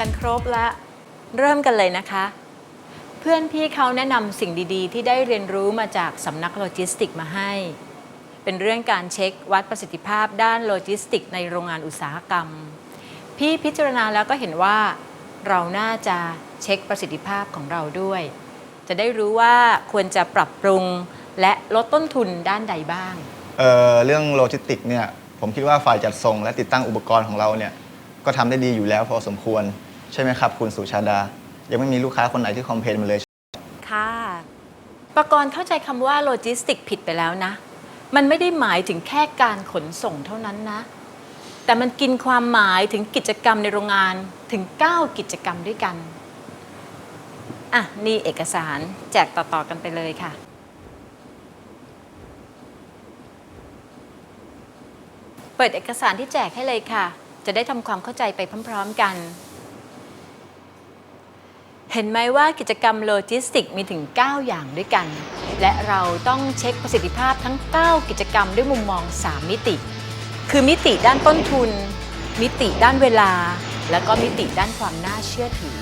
ากันครบแล้วเริ่มกันเลยนะคะ เพื่อนพี่เขาแนะนำสิ่งดีๆ ที่ได้เรียนรู้มาจากสำนักโลจิสติกมาให้ เป็นเรื่องการเช็ควัดประสิทธิภาพด้านโลจิสติกในโรงงานอุตสาหกรรม พี่พิจารณาแล้วก็เห็นว่า เราน่าจะเช็คประสิทธิภาพของเราด้วย จะได้รู้ว่าควรจะปรับปรุงและลดต้นทุนด้านใดบ้าง เอ่อเรื่องโลจิสติกเนี่ยผมคิดว่าฝ่ายจัดส่งและติดตั้งอุปกรณ์ของเราเนี่ยก็ทำได้ดีอยู่แล้วพอสมควร ใช่ไหมครับ คุณสุชาดา ยังไม่มีลูกค้าคนไหนที่คอมเพลนมาเลย ค่ะ ประกรณ์เข้าใจคำว่าโลจิสติกผิดไปแล้วนะ มันไม่ได้หมายถึงแค่การขนส่งเท่านั้นนะ แต่มันกินความหมายถึงกิจกรรมในโรงงานถึง 9 กิจกรรมด้วยกัน อะ นี่เอกสารแจกต่อ ๆ กันไปเลยค่ะ เปิดเอกสารที่แจกให้เลยค่ะ จะได้ทำความเข้าใจไปพร้อม ๆ กัน เห็นไหมว่ากิจกรรมโลจิสติกมีถึง 9 อย่างด้วยกัน และเราต้องเช็คประสิทธิภาพทั้ง 9 กิจกรรมด้วยมุมมอง 3 มิติ คือมิติด้านต้นทุน มิติด้านเวลา และก็มิติด้านความน่าเชื่อถือ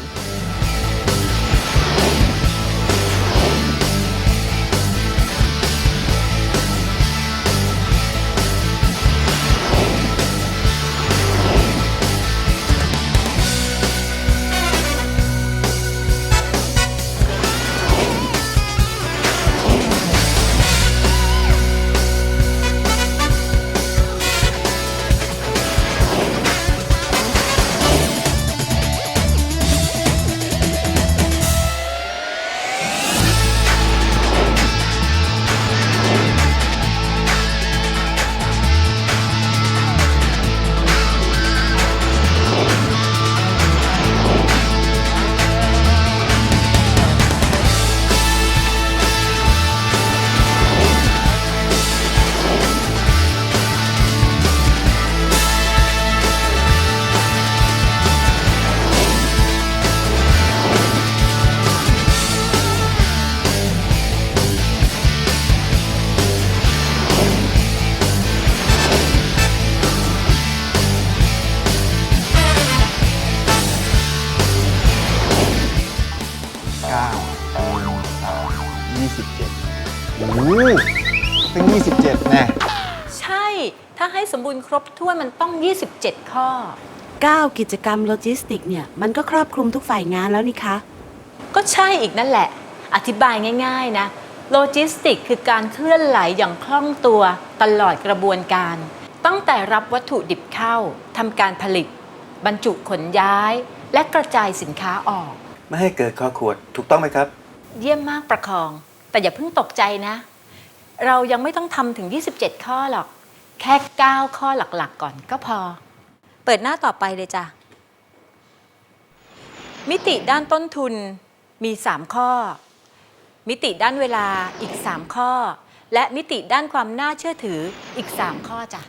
27โอ้โหเป็น27แน่ใช่ถ้าให้สมบูรณ์ครบถ้วนมันต้อง 27 ข้อ 9 กิจกรรมโลจิสติกเนี่ย มันก็ครอบคลุมทุกฝ่ายงานแล้วนี่คะ ก็ใช่อีกนั่นแหละ อธิบายง่าย ๆ นะ โลจิสติกคือการเคลื่อนไหลอย่างคล่องตัวตลอดกระบวนการ ตั้งแต่รับวัตถุดิบเข้าทำการผลิต บรรจุขนย้าย และกระจายสินค้าออก ไม่ให้เกิดคอขวดถูกต้องไหมครับ เยี่ยมมากประคอง แต่อย่าเพิ่งตกใจนะ เรายังไม่ต้องทำถึง 27 ข้อหรอก แค่ 9 ข้อหลักๆ ก่อนก็พอ เปิดหน้าต่อไปเลยจ้ะ มิติด้านต้นทุนมี 3 ข้อ มิติด้านเวลาอีก 3 ข้อ และมิติด้านความน่าเชื่อถืออีก 3 ข้อจ้ะ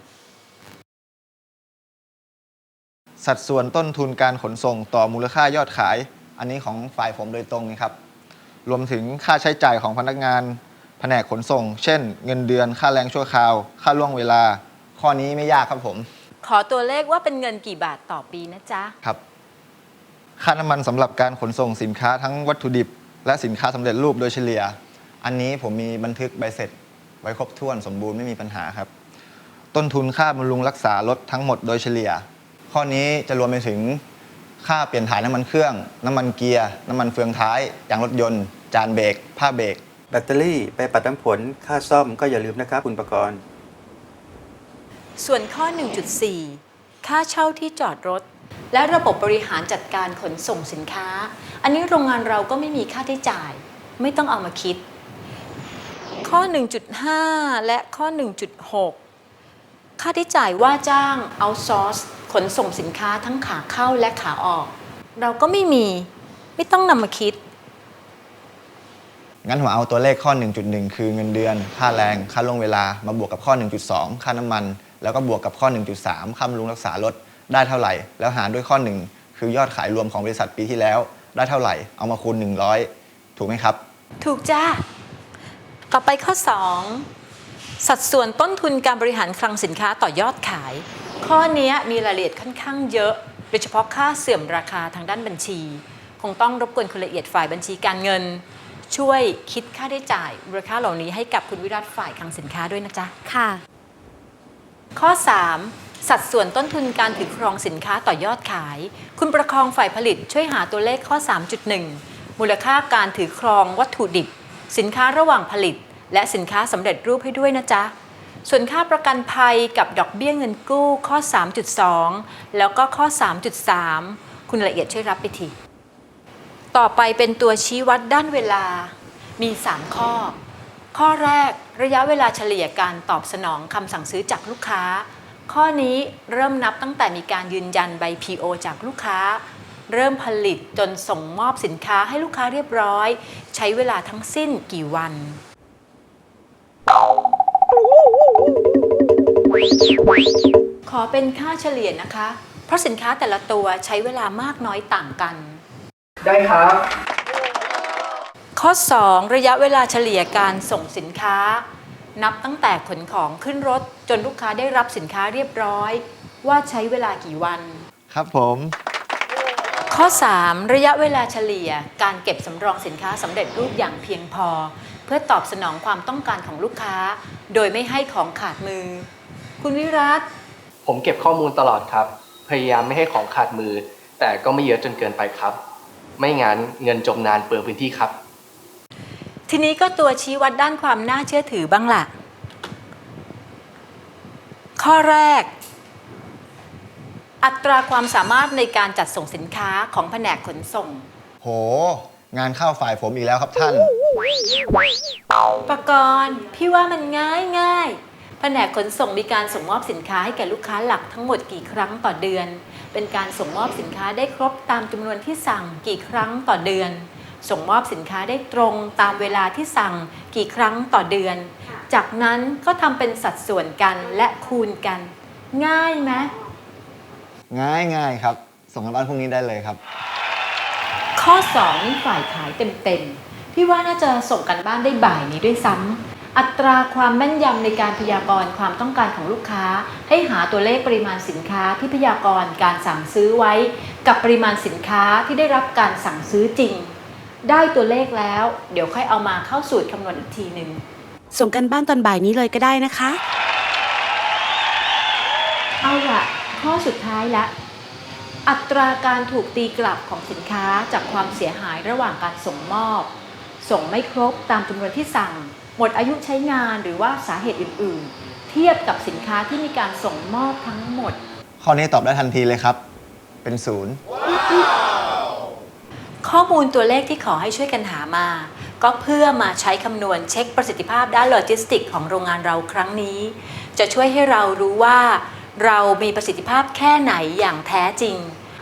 สัดส่วนต้นทุนการขนส่งต่อมูลค่ายอดขาย อันนี้ของฝ่ายผมโดยตรงนี่ครับ รวมถึงค่าใช้จ่ายของพนักงาน แผนกขนส่ง เช่น เงินเดือน ค่าแรงชั่วคราว ค่าล่วงเวลา ข้อนี้ไม่ยากครับผม ขอตัวเลขว่าเป็นเงินกี่บาทต่อปีนะจ๊ะ ครับ ค่าน้ำมันสำหรับการขนส่งสินค้าทั้งวัตถุดิบ และสินค้าสำเร็จรูปโดยเฉลี่ย อันนี้ผมมีบันทึกใบเสร็จ ไว้ครบถ้วนสมบูรณ์ไม่มีปัญหาครับ ต้นทุนค่าบำรุงรักษารถทั้งหมดโดยเฉลี่ย ข้อนี้จะรวมไปถึงค่าเปลี่ยนถ่ายน้ำมันเครื่อง น้ำมันเกียร์ น้ำมันเฟืองท้ายยางรถยนต์ จานเบรกผ้าเบรก แบตเตอรี่ไปปัดน้ำผลค่าซ่อมก็อย่าลืมนะครับคุณประกรณ์ ส่วนข้อ 1.4 ค่าเช่าที่จอดรถ และระบบบริหารจัดการขนส่งสินค้า อันนี้โรงงานเราก็ไม่มีค่าใช้จ่าย ไม่ต้องเอามาคิด ข้อ 1.5 และข้อ 1.6 ค่าใช้จ่ายว่าจ้างเอาซอร์สขนส่งสินค้าทั้งขาเข้าและขาออก เราก็ไม่มี ไม่ต้องนำมาคิด งั้นผมเอาตัวเลขข้อ 1.1 คือเงินเดือน ค่าแรง ค่าล่วงเวลา มาบวกกับข้อ 1.2 ค่าน้ำมัน แล้วก็บวกกับข้อ 1.3 ค่าบำรุงรักษารถได้เท่าไหร่ แล้วหารด้วยข้อ 1 คือยอดขายรวมของบริษัทปีที่แล้ว ได้เท่าไหร่ เอามาคูณ 100 ถูกไหมครับ ถูกจ้า ต่อไปข้อ 2 สัดส่วนต้นทุนการบริหารคลังสินค้าต่อยอดขาย ข้อนี้มีรายละเอียดค่อนข้างเยอะ โดยเฉพาะค่าเสื่อมราคาทางด้านบัญชี คงต้องรบกวนคุณละเอียดฝ่ายบัญชีการเงิน ช่วยคิดค่าได้จ่ายมูลค่าเหล่านี้ให้กับคุณวิรัตฝ่ายคลังสินค้าด้วยนะจ๊ะ ค่ะ ข้อ 3 สัดส่วนต้นทุนการถือครองสินค้าต่อยอดขาย คุณประคองฝ่ายผลิตช่วยหาตัวเลขข้อ 3.1 มูลค่าการถือครองวัตถุดิบ สินค้าระหว่างผลิต และสินค้าสำเร็จรูปให้ด้วยนะจ๊ะส่วนค่าประกันภัยกับดอกเบี้ยเงินกู้ข้อ 3.2 แล้วก็ข้อ 3.3 คุณละเอียดช่วยรับไปที ต่อไปเป็นตัวชี้วัดด้านเวลา มี 3 ข้อ ข้อแรกระยะเวลาเฉลี่ยการตอบสนองคำสั่งซื้อจากลูกค้า ข้อนี้เริ่มนับตั้งแต่มีการยืนยันใบ PO จากลูกค้า เริ่มผลิตจนส่งมอบสินค้าให้ลูกค้าเรียบร้อย ใช้เวลาทั้งสิ้นกี่วัน ขอเป็นค่าเฉลี่ยนะคะ เพราะสินค้าแต่ละตัวใช้เวลามากน้อยต่างกัน ได้ครับ ข้อ 2 ระยะเวลาเฉลี่ยการส่งสินค้า นับตั้งแต่ขนของขึ้นรถ จนลูกค้าได้รับสินค้าเรียบร้อย ว่าใช้เวลากี่วัน ครับผม ข้อ 3 ระยะเวลาเฉลี่ยการเก็บสำรองสินค้าสำเร็จรูปอย่างเพียงพอ เพื่อตอบสนองความต้องการของลูกค้า โดยไม่ให้ของขาดมือ คุณวิรัตผมเก็บข้อมูลตลอดครับ พยายามไม่ให้ของขาดมือ แต่ก็ไม่เยอะจนเกินไปครับ ไม่งั้นเงินจมนานเปลืองพื้นที่ครับ ทีนี้ก็ตัวชี้วัดด้านความน่าเชื่อถือบ้างล่ะ ข้อแรก อัตราความสามารถในการจัดส่งสินค้าของแผนกขนส่ง โห งานเข้าฝ่ายผมอีกแล้วครับท่าน ประกรณ์พี่ว่ามันง่ายง่ายแผนกขนส่งมีการส่งมอบสินค้าให้แก่ลูกค้าหลักทั้งหมดกี่ครั้งต่อเดือน เป็นการส่งมอบสินค้าได้ครบตามจำนวนที่สั่งกี่ครั้งต่อเดือน ส่งมอบสินค้าได้ตรงตามเวลาที่สั่งกี่ครั้งต่อเดือน จากนั้นก็ทำเป็นสัดส่วนกันและคูณกัน ง่ายไหมง่ายง่ายๆครับ ส่งกันบ้านพรุ่งนี้ได้เลยครับ ข้อ 2 นี่ฝ่ายขายเต็มๆพี่ว่าน่าจะส่งกันบ้านได้บ่ายนี้ด้วยซ้ำ อัตราความแม่นยำในการพยากรณ์ความต้องการของลูกค้า ให้หาตัวเลขปริมาณสินค้าที่พยากรณ์การสั่งซื้อไว้ กับปริมาณสินค้าที่ได้รับการสั่งซื้อจริง ได้ตัวเลขแล้ว เดี๋ยวค่อยเอามาเข้าสูตรคำนวณอีกทีหนึ่งส่งกันบ้านตอนบ่ายนี้เลยก็ได้นะคะ เอาละข้อสุดท้ายละอัตราการถูกตีกลับของสินค้าจากความเสียหายระหว่างการส่งมอบ ส่งไม่ครบตามจำนวนที่สั่ง หมดอายุใช้งานหรือว่าสาเหตุอื่น ๆ เทียบกับสินค้าที่มีการส่งมอบทั้งหมด ข้อนี้ตอบได้ทันทีเลยครับ เป็นศูนย์ ข้อมูลตัวเลขที่ขอให้ช่วยกันหามา ก็เพื่อมาใช้คำนวณเช็คประสิทธิภาพด้านโลจิสติกของโรงงานเราครั้งนี้ จะช่วยให้เรารู้ว่า เรามีประสิทธิภาพแค่ไหนอย่างแท้จริง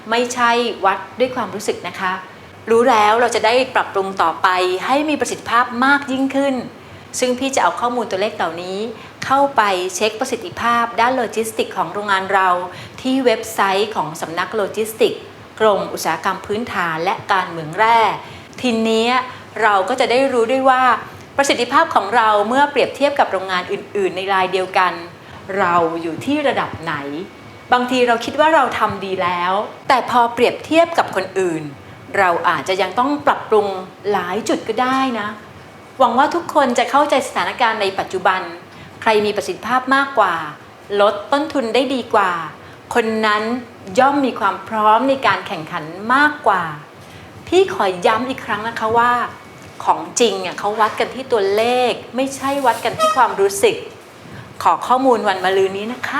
ไม่ใช่วัดด้วยความรู้สึกนะคะ รู้แล้วเราจะได้ปรับปรุงต่อไปให้มีประสิทธิภาพมากยิ่งขึ้น ซึ่งพี่จะเอาข้อมูลตัวเลขเหล่านี้ เข้าไปเช็คประสิทธิภาพ ด้านโลจิสติกของโรงงานเรา ที่เว็บไซต์ของสำนักโลจิสติก กรมอุตสาหกรรมพื้นฐานและการเมืองแร่ทีนี้เราก็จะได้รู้ด้วยว่า ประสิทธิภาพของเราเมื่อเปรียบเทียบกับโรงงานอื่น ๆ ในรายเดียวกัน เราอยู่ที่ระดับไหน บางทีเราคิดว่าเราทำดีแล้ว แต่พอเปรียบเทียบกับคนอื่น เราอาจจะยังต้องปรับปรุงหลายจุดก็ได้นะ หวังว่าทุกคนจะเข้าใจสถานการณ์ในปัจจุบัน ใครมีประสิทธิภาพมากกว่า ลดต้นทุนได้ดีกว่า คนนั้นย่อมมีความพร้อมในการแข่งขันมากกว่า พี่ขอย้ำอีกครั้งนะคะว่า ของจริงอะเขาวัดกันที่ตัวเลข ไม่ใช่วัดกันที่ความรู้สึก ขอข้อมูลวันมะรืนนี้นะคะ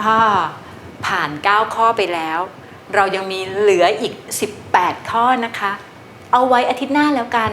อ่าผ่าน 9 ข้อไปแล้ว เรายังมีเหลืออีก 18 ข้อนะคะ เอาไว้อาทิตย์หน้าแล้วกัน